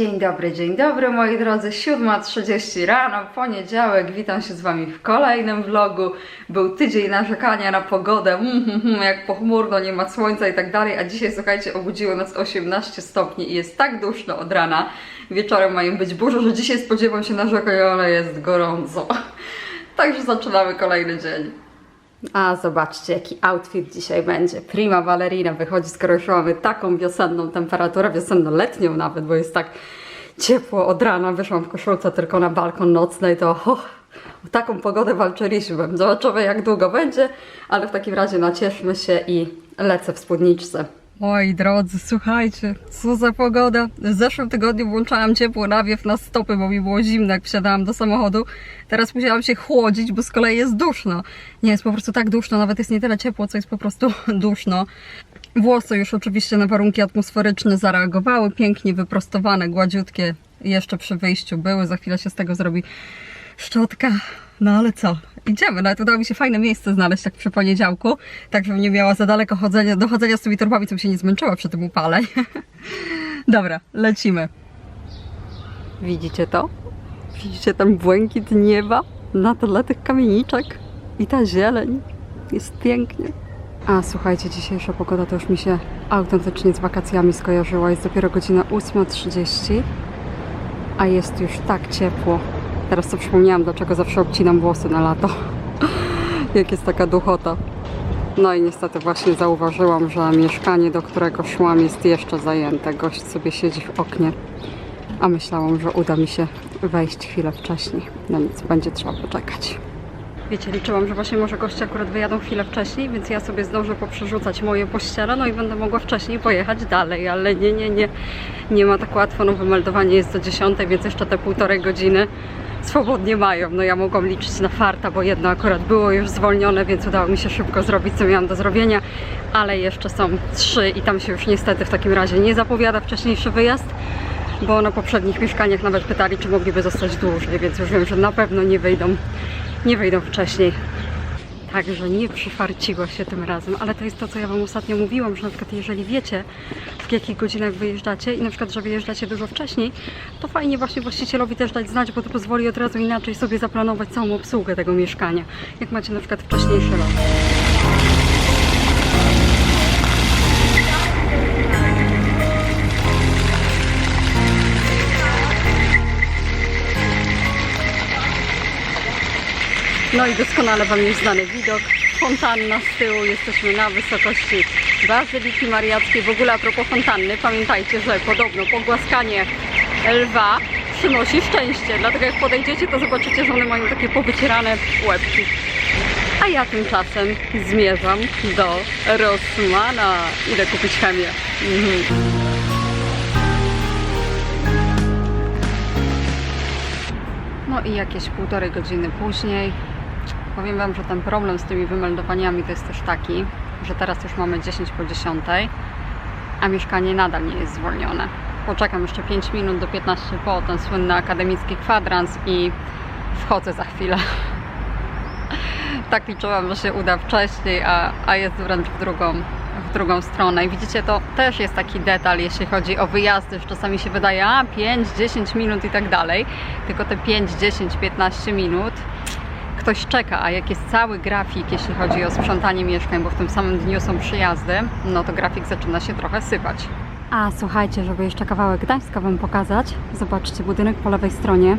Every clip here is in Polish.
Dzień dobry, dzień dobry moi drodzy, 7.30 rano, poniedziałek, witam się z Wami w kolejnym vlogu. Był tydzień narzekania na pogodę, mm, mm, mm, jak pochmurno, nie ma słońca i tak dalej, a dzisiaj słuchajcie, obudziło nas 18 stopni i jest tak duszno od rana. Wieczorem mają być burze, że dzisiaj spodziewam się narzekania, ale jest gorąco. Także zaczynamy kolejny dzień. A zobaczcie, jaki outfit dzisiaj będzie. Prima ballerina wychodzi, skoro już mamy taką wiosenną temperaturę, wiosenno-letnią nawet, bo jest tak ciepło od rana. Wyszłam w koszulce tylko na balkon nocny i to oh, o taką pogodę walczyliśmy. Zobaczymy jak długo będzie, ale w takim razie nacieszmy się i lecę w spódniczce. Moi drodzy, słuchajcie, co za pogoda. W zeszłym tygodniu włączałam ciepło nawiew na stopy, bo mi było zimno, jak wsiadałam do samochodu. Teraz musiałam się chłodzić, bo z kolei jest duszno. Nie, jest po prostu tak duszno, nawet jest nie tyle ciepło, co jest po prostu duszno. Włosy już oczywiście na warunki atmosferyczne zareagowały, pięknie wyprostowane, gładziutkie. Jeszcze przy wyjściu były, za chwilę się z tego zrobi szczotka. No ale co? Idziemy. Nawet udało mi się fajne miejsce znaleźć tak przy poniedziałku, tak żebym nie miała za daleko chodzenia, dochodzenia z tymi torbami, co mi się nie zmęczyła przy tym upale. Dobra, lecimy. Widzicie to? Widzicie ten błękit nieba na tle tych kamieniczek i ta zieleń. Jest pięknie. A słuchajcie, dzisiejsza pogoda to już mi się autentycznie z wakacjami skojarzyła. Jest dopiero godzina 8.30, a jest już tak ciepło. Teraz sobie przypomniałam, dlaczego zawsze obcinam włosy na lato. Jak jest taka duchota. No i niestety właśnie zauważyłam, że mieszkanie, do którego szłam, jest jeszcze zajęte. Gość sobie siedzi w oknie, a myślałam, że uda mi się wejść chwilę wcześniej. No nic, będzie trzeba poczekać. Wiecie, liczyłam, że właśnie może goście akurat wyjadą chwilę wcześniej, więc ja sobie zdążę poprzerzucać moje pościele, no i będę mogła wcześniej pojechać dalej, ale nie, nie, nie, nie ma tak łatwo, no wymeldowanie jest do 10, więc jeszcze te półtorej godziny swobodnie mają. No ja mogłam liczyć na farta, bo jedno akurat było już zwolnione, więc udało mi się szybko zrobić, co miałam do zrobienia, ale jeszcze są trzy i tam się już niestety w takim razie nie zapowiada wcześniejszy wyjazd, bo na poprzednich mieszkaniach nawet pytali, czy mogliby zostać dłużej, więc już wiem, że na pewno nie wyjdą, nie wyjdą wcześniej. Także nie przyfarciło się tym razem, ale to jest to, co ja Wam ostatnio mówiłam, że na przykład jeżeli wiecie, w jakich godzinach wyjeżdżacie i na przykład, że wyjeżdżacie dużo wcześniej, to fajnie właśnie właścicielowi też dać znać, bo to pozwoli od razu inaczej sobie zaplanować całą obsługę tego mieszkania, jak macie na przykład wcześniejszy lot. No i doskonale Wam już znany widok. Fontanna z tyłu, jesteśmy na wysokości Bazyliki Mariackiej. W ogóle a propos fontanny, pamiętajcie, że podobno pogłaskanie lwa przynosi szczęście. Dlatego jak podejdziecie, to zobaczycie, że one mają takie powycierane łebki. A ja tymczasem zmierzam do Rossmana. Idę kupić chemię. Mhm. No i jakieś półtorej godziny później powiem Wam, że ten problem z tymi wymeldowaniami to jest też taki, że teraz już mamy 10 po 10, a mieszkanie nadal nie jest zwolnione. Poczekam jeszcze 5 minut do 15 po ten słynny akademicki kwadrans i wchodzę za chwilę. tak liczyłam, że się uda wcześniej, a, a jest wręcz w drugą, w drugą stronę. I widzicie, to też jest taki detal, jeśli chodzi o wyjazdy, że czasami się wydaje, a 5, 10 minut i tak dalej. Tylko te 5, 10, 15 minut ktoś czeka, a jak jest cały grafik, jeśli chodzi o sprzątanie mieszkań, bo w tym samym dniu są przyjazdy, no to grafik zaczyna się trochę sypać. A słuchajcie, żeby jeszcze kawałek Gdańska Wam pokazać, zobaczcie budynek po lewej stronie.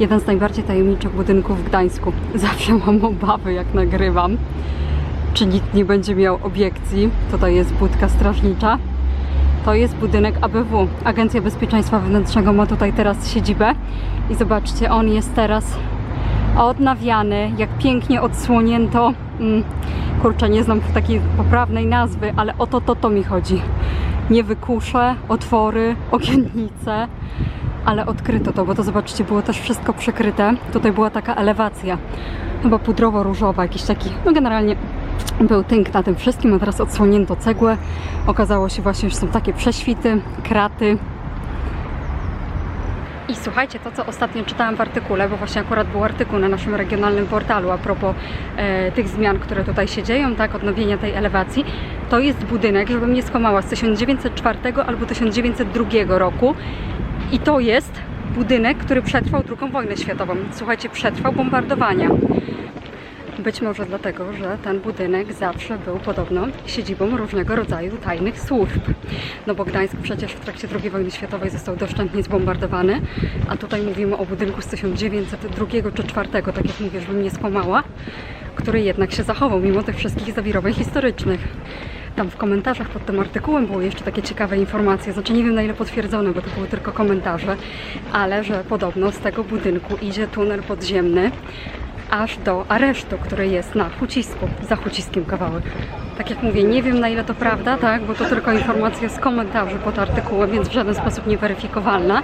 Jeden z najbardziej tajemniczych budynków w Gdańsku. Zawsze mam obawy, jak nagrywam, czy nikt nie będzie miał obiekcji. Tutaj jest budka strażnicza. To jest budynek ABW. Agencja Bezpieczeństwa Wewnętrznego ma tutaj teraz siedzibę. I zobaczcie, on jest teraz odnawiany, jak pięknie odsłonięto. Mm, kurczę, nie znam takiej poprawnej nazwy, ale o to, to, to mi chodzi. Nie wykusze, otwory, okiennice, ale odkryto to, bo to zobaczcie, było też wszystko przykryte. Tutaj była taka elewacja, chyba pudrowo-różowa, jakiś taki, no generalnie był tynk na tym wszystkim, a teraz odsłonięto cegłę. Okazało się właśnie, że są takie prześwity, kraty, i słuchajcie, to co ostatnio czytałam w artykule, bo właśnie akurat był artykuł na naszym regionalnym portalu a propos e, tych zmian, które tutaj się dzieją, tak, odnowienia tej elewacji, to jest budynek, żebym nie skłamała, z 1904 albo 1902 roku I to jest budynek, który przetrwał II wojnę światową. Słuchajcie, przetrwał bombardowania. Być może dlatego, że ten budynek zawsze był podobno siedzibą różnego rodzaju tajnych służb. No bo Gdańsk przecież w trakcie II wojny światowej został doszczętnie zbombardowany, a tutaj mówimy o budynku z 1902 czy 2004, tak jak mówię, żebym nie skłamała, który jednak się zachował mimo tych wszystkich zawirowań historycznych. Tam w komentarzach pod tym artykułem były jeszcze takie ciekawe informacje, znaczy nie wiem na ile potwierdzone, bo to były tylko komentarze, ale że podobno z tego budynku idzie tunel podziemny aż do aresztu, który jest na Hucisku, za Huciskiem kawałek. Tak jak mówię, nie wiem na ile to prawda, tak, bo to tylko informacja z komentarzy pod artykułem, więc w żaden sposób nie weryfikowalna.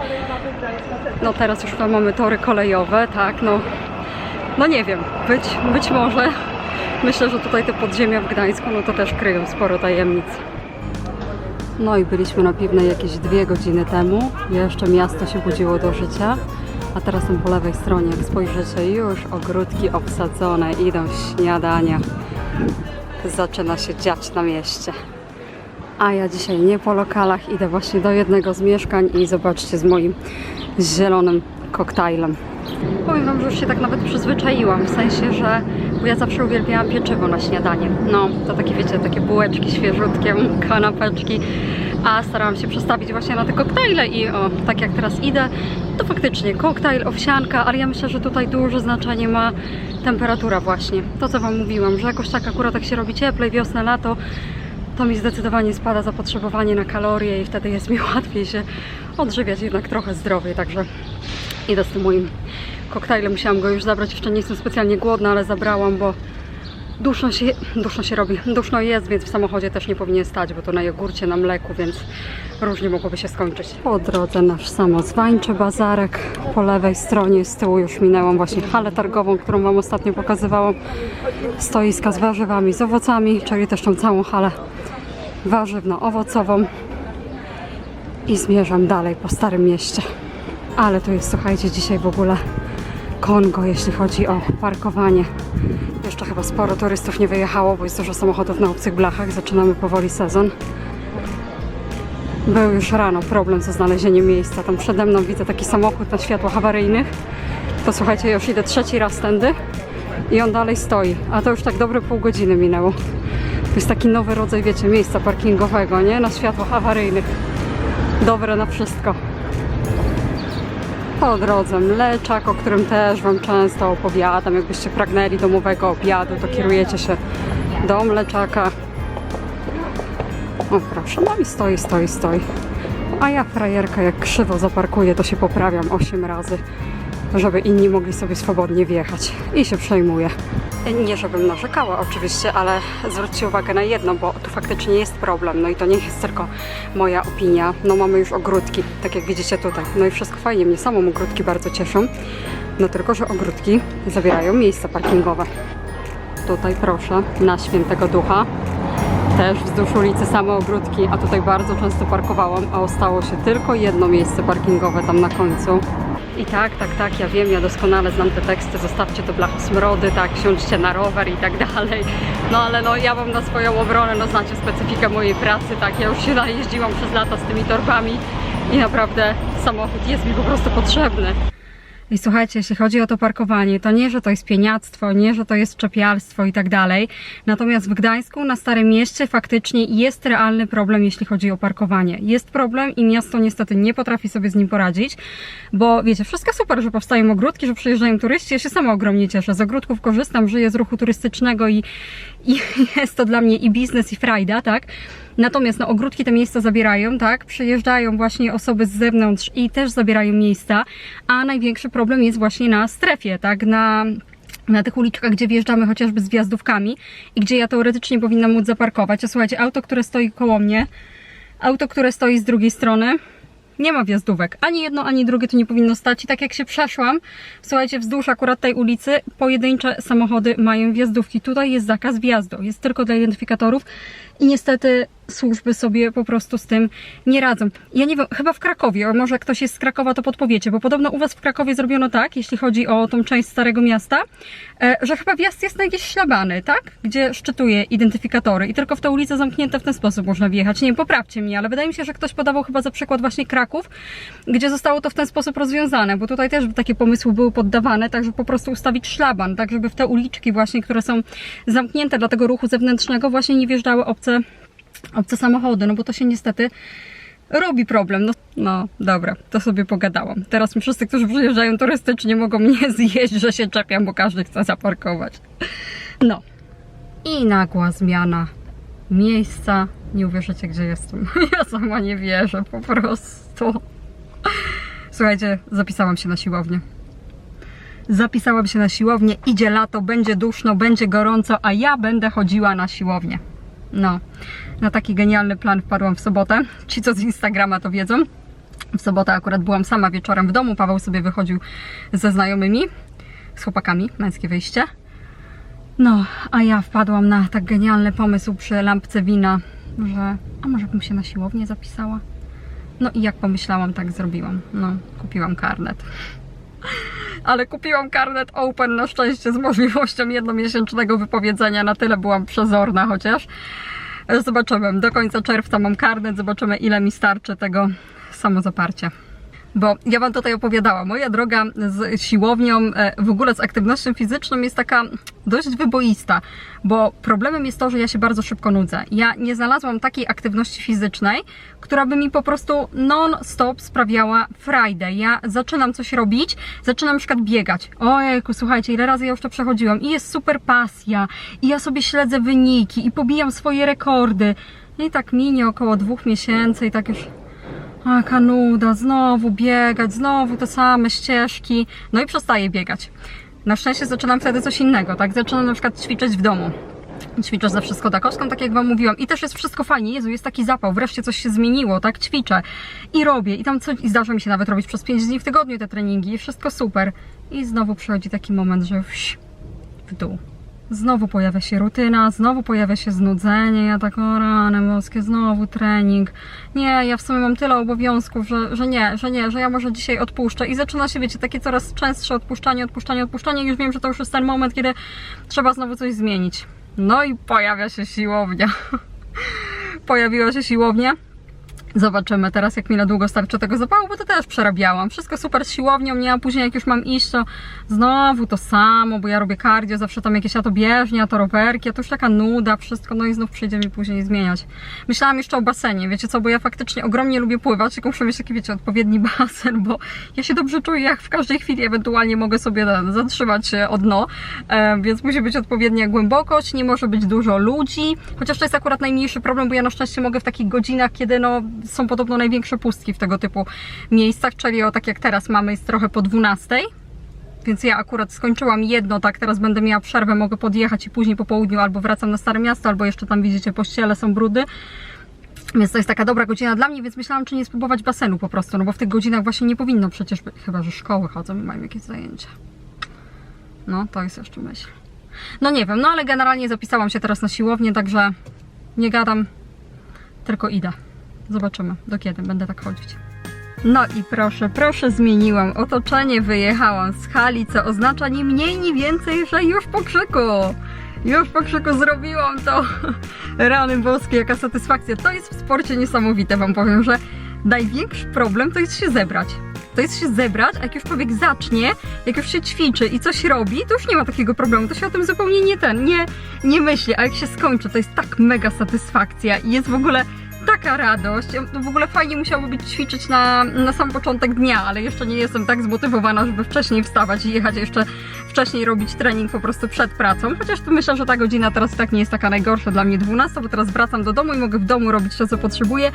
No teraz już tam mamy tory kolejowe, tak, no, no nie wiem, być, być może. Myślę, że tutaj te podziemia w Gdańsku, no to też kryją sporo tajemnic. No i byliśmy na piwnej jakieś dwie godziny temu. Jeszcze miasto się budziło do życia. A teraz tam po lewej stronie, jak spojrzycie, już ogródki obsadzone, idą śniadania. Zaczyna się dziać na mieście. A ja dzisiaj nie po lokalach, idę właśnie do jednego z mieszkań i zobaczcie z moim zielonym koktajlem. Powiem Wam, że już się tak nawet przyzwyczaiłam, w sensie, że bo ja zawsze uwielbiałam pieczywo na śniadanie. No, to takie wiecie, takie bułeczki świeżutkie, kanapeczki, a starałam się przestawić właśnie na te koktajle i o, tak jak teraz idę, to faktycznie koktajl, owsianka, ale ja myślę, że tutaj duże znaczenie ma temperatura właśnie. To, co Wam mówiłam, że jakoś tak akurat jak się robi cieplej, wiosna, lato, to mi zdecydowanie spada zapotrzebowanie na kalorie i wtedy jest mi łatwiej się odżywiać jednak trochę zdrowiej, także idę z tym moim koktajlem. Musiałam go już zabrać, jeszcze nie jestem specjalnie głodna, ale zabrałam, bo duszno się, duszno się robi, duszno jest, więc w samochodzie też nie powinien stać, bo to na jogurcie, na mleku, więc różnie mogłoby się skończyć. Po drodze nasz samozwańczy bazarek, po lewej stronie z tyłu już minęłam właśnie halę targową, którą Wam ostatnio pokazywałam. Stoiska z warzywami, z owocami, czyli też tą całą halę warzywno-owocową i zmierzam dalej po Starym Mieście. Ale tu jest, słuchajcie, dzisiaj w ogóle Kongo, jeśli chodzi o parkowanie. Jeszcze chyba sporo turystów nie wyjechało, bo jest dużo samochodów na obcych blachach. Zaczynamy powoli sezon. Był już rano problem ze znalezieniem miejsca. Tam przede mną widzę taki samochód na światłach awaryjnych. To słuchajcie, już idę trzeci raz tędy i on dalej stoi. A to już tak dobre pół godziny minęło. To jest taki nowy rodzaj, wiecie, miejsca parkingowego, nie? Na światłach awaryjnych. Dobre na wszystko. Po drodze mleczak, o którym też Wam często opowiadam. Jakbyście pragnęli domowego obiadu, to kierujecie się do mleczaka. O proszę, no i stoi, stoi, stoi. A ja frajerka jak krzywo zaparkuję, to się poprawiam 8 razy, żeby inni mogli sobie swobodnie wjechać. I się przejmuję. Nie żebym narzekała oczywiście, ale zwróćcie uwagę na jedno, bo tu faktycznie jest problem. No i to nie jest tylko moja opinia. No mamy już ogródki, tak jak widzicie tutaj. No i wszystko fajnie, mnie samą ogródki bardzo cieszą. No tylko, że ogródki zabierają miejsca parkingowe. Tutaj proszę, na Świętego Ducha. Też wzdłuż ulicy same ogródki, a tutaj bardzo często parkowałam, a ostało się tylko jedno miejsce parkingowe tam na końcu. I tak, tak, tak, ja wiem, ja doskonale znam te teksty, zostawcie to blacho smrody, tak, siądźcie na rower i tak dalej. No ale no ja mam na swoją obronę, no znacie specyfikę mojej pracy, tak, ja już się najeździłam przez lata z tymi torbami i naprawdę samochód jest mi po prostu potrzebny. I słuchajcie, jeśli chodzi o to parkowanie, to nie, że to jest pieniactwo, nie, że to jest czepialstwo i tak dalej. Natomiast w Gdańsku, na Starym Mieście, faktycznie jest realny problem, jeśli chodzi o parkowanie. Jest problem i miasto niestety nie potrafi sobie z nim poradzić, bo wiecie, wszystko super, że powstają ogródki, że przyjeżdżają turyści. Ja się sama ogromnie cieszę. Z ogródków korzystam, żyję z ruchu turystycznego i, i jest to dla mnie i biznes, i frajda, tak? Natomiast no, ogródki te miejsca zabierają, tak? Przyjeżdżają właśnie osoby z zewnątrz i też zabierają miejsca, a największy problem jest właśnie na strefie, tak? Na na tych uliczkach, gdzie wjeżdżamy chociażby z wjazdówkami i gdzie ja teoretycznie powinnam móc zaparkować. A słuchajcie, auto, które stoi koło mnie, auto, które stoi z drugiej strony, nie ma wjazdówek. Ani jedno, ani drugie tu nie powinno stać. I tak jak się przeszłam, słuchajcie, wzdłuż akurat tej ulicy pojedyncze samochody mają wjazdówki. Tutaj jest zakaz wjazdu. Jest tylko dla identyfikatorów i niestety służby sobie po prostu z tym nie radzą. Ja nie wiem, chyba w Krakowie, może ktoś jest z Krakowa, to podpowiecie, bo podobno u Was w Krakowie zrobiono tak, jeśli chodzi o tą część Starego Miasta, e, że chyba wjazd jest na jakieś szlabany, tak? Gdzie szczytuje identyfikatory i tylko w te ulice zamknięte w ten sposób można wjechać. Nie wiem, poprawcie mnie, ale wydaje mi się, że ktoś podawał chyba za przykład właśnie Kraków, gdzie zostało to w ten sposób rozwiązane, bo tutaj też takie pomysły były poddawane, tak żeby po prostu ustawić szlaban, tak żeby w te uliczki właśnie, które są zamknięte dla tego ruchu zewnętrznego właśnie nie wjeżdżały obce obce samochody, no bo to się niestety robi problem. No, no dobra, to sobie pogadałam. Teraz wszyscy, którzy przyjeżdżają turystycznie, mogą mnie zjeść, że się czepiam, bo każdy chce zaparkować. No. I nagła zmiana miejsca. Nie uwierzycie, gdzie jestem. Ja sama nie wierzę, po prostu. Słuchajcie, zapisałam się na siłownię. Zapisałam się na siłownię, idzie lato, będzie duszno, będzie gorąco, a ja będę chodziła na siłownię. No, na taki genialny plan wpadłam w sobotę. Ci, co z Instagrama to wiedzą. W sobotę akurat byłam sama wieczorem w domu. Paweł sobie wychodził ze znajomymi, z chłopakami, męskie wyjście. No, a ja wpadłam na tak genialny pomysł przy lampce wina, że a może bym się na siłownię zapisała? No i jak pomyślałam, tak zrobiłam. No, kupiłam karnet. Ale kupiłam karnet Open na szczęście z możliwością jednomiesięcznego wypowiedzenia. Na tyle byłam przezorna chociaż. Zobaczymy. Do końca czerwca mam karnet. Zobaczymy ile mi starczy tego samozaparcia. Bo ja Wam tutaj opowiadałam, moja droga z siłownią, e, w ogóle z aktywnością fizyczną jest taka dość wyboista, bo problemem jest to, że ja się bardzo szybko nudzę. Ja nie znalazłam takiej aktywności fizycznej, która by mi po prostu non-stop sprawiała frajdę. Ja zaczynam coś robić, zaczynam na przykład biegać. Ojejku, słuchajcie, ile razy ja już to przechodziłam i jest super pasja i ja sobie śledzę wyniki i pobijam swoje rekordy. I tak minie około dwóch miesięcy i tak już o, jaka nuda, znowu biegać, znowu te same ścieżki. No i przestaję biegać. Na szczęście zaczynam wtedy coś innego, tak? Zaczynam na przykład ćwiczyć w domu. Ćwiczę zawsze z Kodakowską, tak jak Wam mówiłam. I też jest wszystko fajnie. Jezu, jest taki zapał. Wreszcie coś się zmieniło, tak? Ćwiczę i robię. I tam coś, i zdarza mi się nawet robić przez 5 dni w tygodniu te treningi. I wszystko super. I znowu przychodzi taki moment, że wś, w dół. Znowu pojawia się rutyna, znowu pojawia się znudzenie, ja tak, o rany boskie, znowu trening. Nie, ja w sumie mam tyle obowiązków, że, że nie, że nie, że ja może dzisiaj odpuszczę. I zaczyna się, wiecie, takie coraz częstsze odpuszczanie, odpuszczanie, odpuszczanie i już wiem, że to już jest ten moment, kiedy trzeba znowu coś zmienić. No i pojawia się siłownia. Pojawiła się siłownia. Zobaczymy teraz, jak mi na długo starczy tego zapału, bo to też przerabiałam. Wszystko super z siłownią, nie? A później jak już mam iść, to znowu to samo, bo ja robię cardio, zawsze tam jakieś a to bieżnie, a to rowerki, a to już taka nuda, wszystko, no i znów przyjdzie mi później zmieniać. Myślałam jeszcze o basenie, wiecie co, bo ja faktycznie ogromnie lubię pływać, tylko muszę mieć taki, wiecie, odpowiedni basen, bo ja się dobrze czuję, jak w każdej chwili ewentualnie mogę sobie zatrzymać się o dno, więc musi być odpowiednia głębokość, nie może być dużo ludzi, chociaż to jest akurat najmniejszy problem, bo ja na szczęście mogę w takich godzinach, kiedy no są podobno największe pustki w tego typu miejscach, czyli o tak jak teraz mamy jest trochę po 12. Więc ja akurat skończyłam jedno, tak teraz będę miała przerwę, mogę podjechać i później po południu albo wracam na Stare Miasto, albo jeszcze tam widzicie pościele są brudy. Więc to jest taka dobra godzina dla mnie, więc myślałam, czy nie spróbować basenu po prostu, no bo w tych godzinach właśnie nie powinno przecież być, chyba że szkoły chodzą i mają jakieś zajęcia. No, to jest jeszcze myśl. No nie wiem, no ale generalnie zapisałam się teraz na siłownię, także nie gadam, tylko idę. Zobaczymy, do kiedy będę tak chodzić. No i proszę, proszę, zmieniłam otoczenie, wyjechałam z hali, co oznacza ni mniej, ni więcej, że już po krzyku. Już po krzyku zrobiłam to. Rany boskie, jaka satysfakcja. To jest w sporcie niesamowite, wam powiem, że największy problem to jest się zebrać. To jest się zebrać, a jak już człowiek zacznie, jak już się ćwiczy i coś robi, to już nie ma takiego problemu. To się o tym zupełnie nie ten, nie, nie myśli. A jak się skończy, to jest tak mega satysfakcja i jest w ogóle taka radość. Ja- W ogóle fajnie musiało być ćwiczyć na, na sam początek dnia, ale jeszcze nie jestem tak zmotywowana, żeby wcześniej wstawać i jechać jeszcze wcześniej robić trening po prostu przed pracą. Chociaż tu myślę, że ta godzina teraz tak nie jest taka najgorsza dla mnie 12, bo teraz wracam do domu i mogę w domu robić to, co potrzebuję,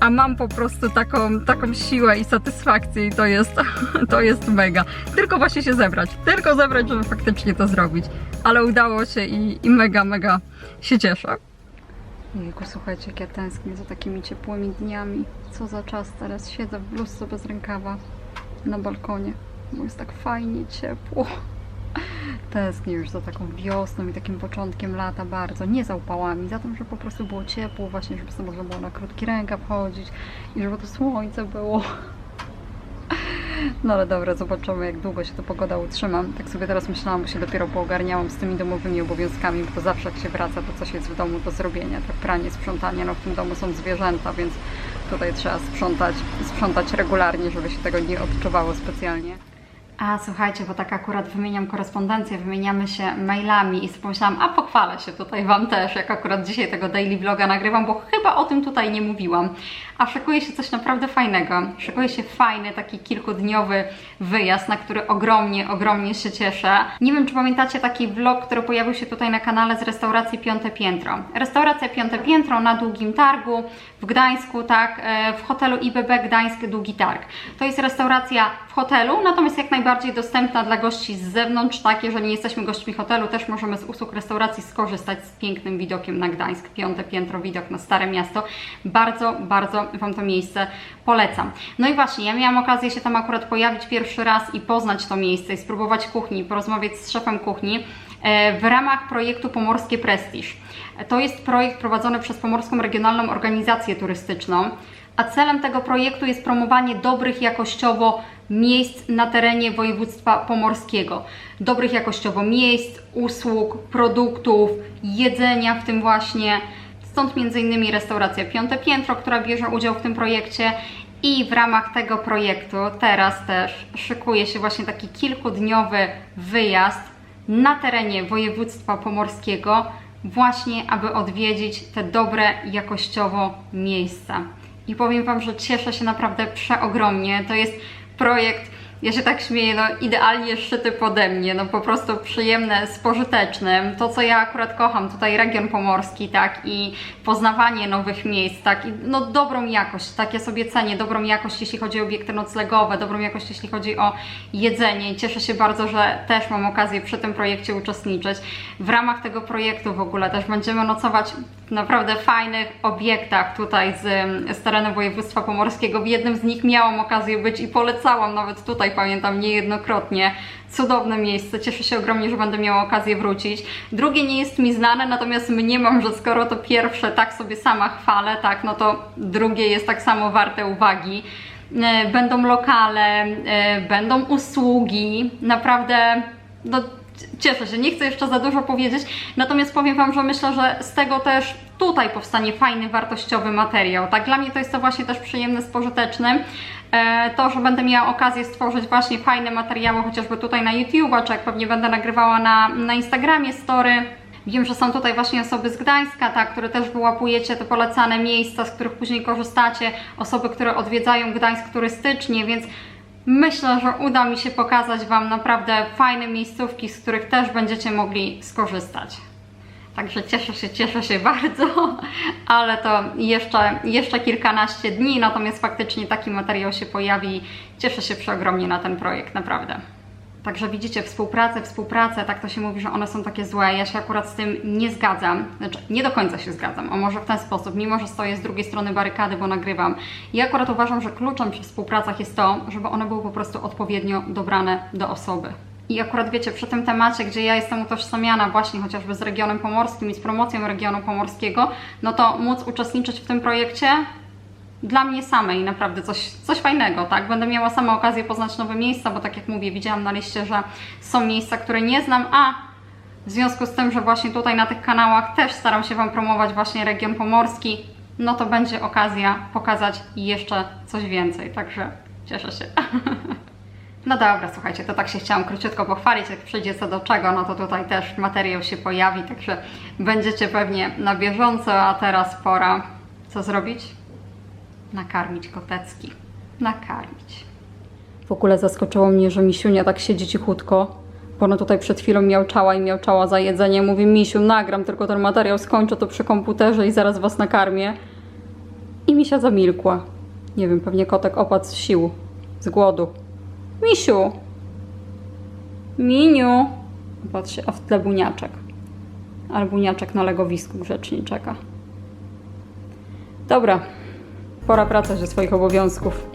a mam po prostu taką, taką siłę i satysfakcję i to jest, to jest mega. Tylko właśnie się zebrać, tylko zebrać, żeby faktycznie to zrobić. Ale udało się i, i mega, mega się cieszę. Jejku, słuchajcie, jak ja tęsknię za takimi ciepłymi dniami. Co za czas teraz. Siedzę w bluzce bez rękawa na balkonie, bo jest tak fajnie, ciepło. Tęsknię już za taką wiosną i takim początkiem lata bardzo. Nie za upałami, za tym, że po prostu było ciepło, właśnie, żeby sobie można było na krótki rękaw chodzić i żeby to słońce było. No ale dobra, zobaczymy jak długo się ta pogoda utrzyma. Tak sobie teraz myślałam, bo się dopiero poogarniałam z tymi domowymi obowiązkami, bo to zawsze jak się wraca, to coś jest w domu do zrobienia. Tak pranie, sprzątanie, no w tym domu są zwierzęta, więc tutaj trzeba sprzątać, sprzątać regularnie, żeby się tego nie odczuwało specjalnie. A słuchajcie, bo tak akurat wymieniam korespondencję, wymieniamy się mailami i pomyślałam, a pochwalę się tutaj Wam też, jak akurat dzisiaj tego daily vloga nagrywam, bo chyba o tym tutaj nie mówiłam. A szykuje się coś naprawdę fajnego. Szykuje się fajny, taki kilkudniowy wyjazd, na który ogromnie, ogromnie się cieszę. Nie wiem, czy pamiętacie taki vlog, który pojawił się tutaj na kanale z restauracji Piąte Piętro. Restauracja Piąte Piętro na Długim Targu w Gdańsku, tak, e, w hotelu IBB Gdańsk Długi Targ. To jest restauracja w hotelu, natomiast jak najbardziej dostępna dla gości z zewnątrz, tak, jeżeli nie jesteśmy gośćmi hotelu, też możemy z usług restauracji skorzystać z pięknym widokiem na Gdańsk, piąte piętro, widok na Stare Miasto. Bardzo, bardzo Wam to miejsce polecam. No i właśnie, ja miałam okazję się tam akurat pojawić pierwszy raz i poznać to miejsce i spróbować kuchni, porozmawiać z szefem kuchni e, w ramach projektu Pomorskie Prestiż. To jest projekt prowadzony przez Pomorską Regionalną Organizację Turystyczną, a celem tego projektu jest promowanie dobrych jakościowo miejsc na terenie województwa pomorskiego. Dobrych jakościowo miejsc, usług, produktów, jedzenia w tym właśnie. Stąd m.in. restauracja Piąte Piętro, która bierze udział w tym projekcie. I w ramach tego projektu teraz też szykuje się właśnie taki kilkudniowy wyjazd na terenie województwa pomorskiego, właśnie aby odwiedzić te dobre jakościowo miejsca. I powiem Wam, że cieszę się naprawdę przeogromnie. To jest projekt, ja się tak śmieję, no idealnie szyty pode mnie, no po prostu przyjemne z pożytecznym. To, co ja akurat kocham, tutaj region pomorski, tak, i poznawanie nowych miejsc, tak, i no dobrą jakość, tak, ja sobie cenię dobrą jakość, jeśli chodzi o obiekty noclegowe, dobrą jakość, jeśli chodzi o jedzenie i cieszę się bardzo, że też mam okazję przy tym projekcie uczestniczyć. W ramach tego projektu w ogóle też będziemy nocować w naprawdę fajnych obiektach tutaj z, z terenu województwa pomorskiego. W jednym z nich miałam okazję być i polecałam nawet tutaj, pamiętam, niejednokrotnie. Cudowne miejsce, cieszę się ogromnie, że będę miała okazję wrócić. Drugie nie jest mi znane, natomiast mniemam, że skoro to pierwsze tak sobie sama chwalę, tak, no to drugie jest tak samo warte uwagi. E, Będą lokale, e, będą usługi, naprawdę no, cieszę się, nie chcę jeszcze za dużo powiedzieć, natomiast powiem Wam, że myślę, że z tego też tutaj powstanie fajny, wartościowy materiał. Tak, dla mnie to jest to właśnie też przyjemne z pożytecznym. E, To, że będę miała okazję stworzyć właśnie fajne materiały, chociażby tutaj na YouTube, czy jak pewnie będę nagrywała na, na Instagramie story. Wiem, że są tutaj właśnie osoby z Gdańska, tak, które też wyłapujecie te polecane miejsca, z których później korzystacie, osoby, które odwiedzają Gdańsk turystycznie, więc Myślę, że uda mi się pokazać Wam naprawdę fajne miejscówki, z których też będziecie mogli skorzystać. Także cieszę się, cieszę się bardzo, ale to jeszcze, jeszcze kilkanaście dni, natomiast faktycznie taki materiał się pojawi. Cieszę się przeogromnie na ten projekt, naprawdę. Także widzicie, współpracę, współpracę, tak to się mówi, że one są takie złe. Ja się akurat z tym nie zgadzam. Znaczy, nie do końca się zgadzam, a może w ten sposób, mimo że stoję z drugiej strony barykady, bo nagrywam. Ja akurat uważam, że kluczem przy współpracach jest to, żeby one były po prostu odpowiednio dobrane do osoby. I akurat wiecie, przy tym temacie, gdzie ja jestem utożsamiana właśnie chociażby z regionem pomorskim i z promocją regionu pomorskiego, no to móc uczestniczyć w tym projekcie dla mnie samej naprawdę coś, coś fajnego, tak? Będę miała sama okazję poznać nowe miejsca, bo tak jak mówię, widziałam na liście, że są miejsca, które nie znam, a w związku z tym, że właśnie tutaj na tych kanałach też staram się Wam promować właśnie region pomorski, no to będzie okazja pokazać jeszcze coś więcej, także cieszę się. No dobra, słuchajcie, to tak się chciałam króciutko pochwalić, jak przyjdzie co do czego, no to tutaj też materiał się pojawi, także będziecie pewnie na bieżąco, a teraz pora co zrobić? nakarmić kotecki. Nakarmić. W ogóle zaskoczyło mnie, że Misiunia tak siedzi cichutko, bo ona tutaj przed chwilą miałczała i miałczała za jedzenie. Mówi, Misiu, nagram tylko ten materiał, skończę to przy komputerze i zaraz was nakarmię. I Misia zamilkła. Nie wiem, pewnie kotek opadł z sił, z głodu. Misiu! Miniu! Patrzcie, a w tle buniaczek. Ale buniaczek na legowisku grzecznie czeka. Dobra, Pora wracać do swoich obowiązków.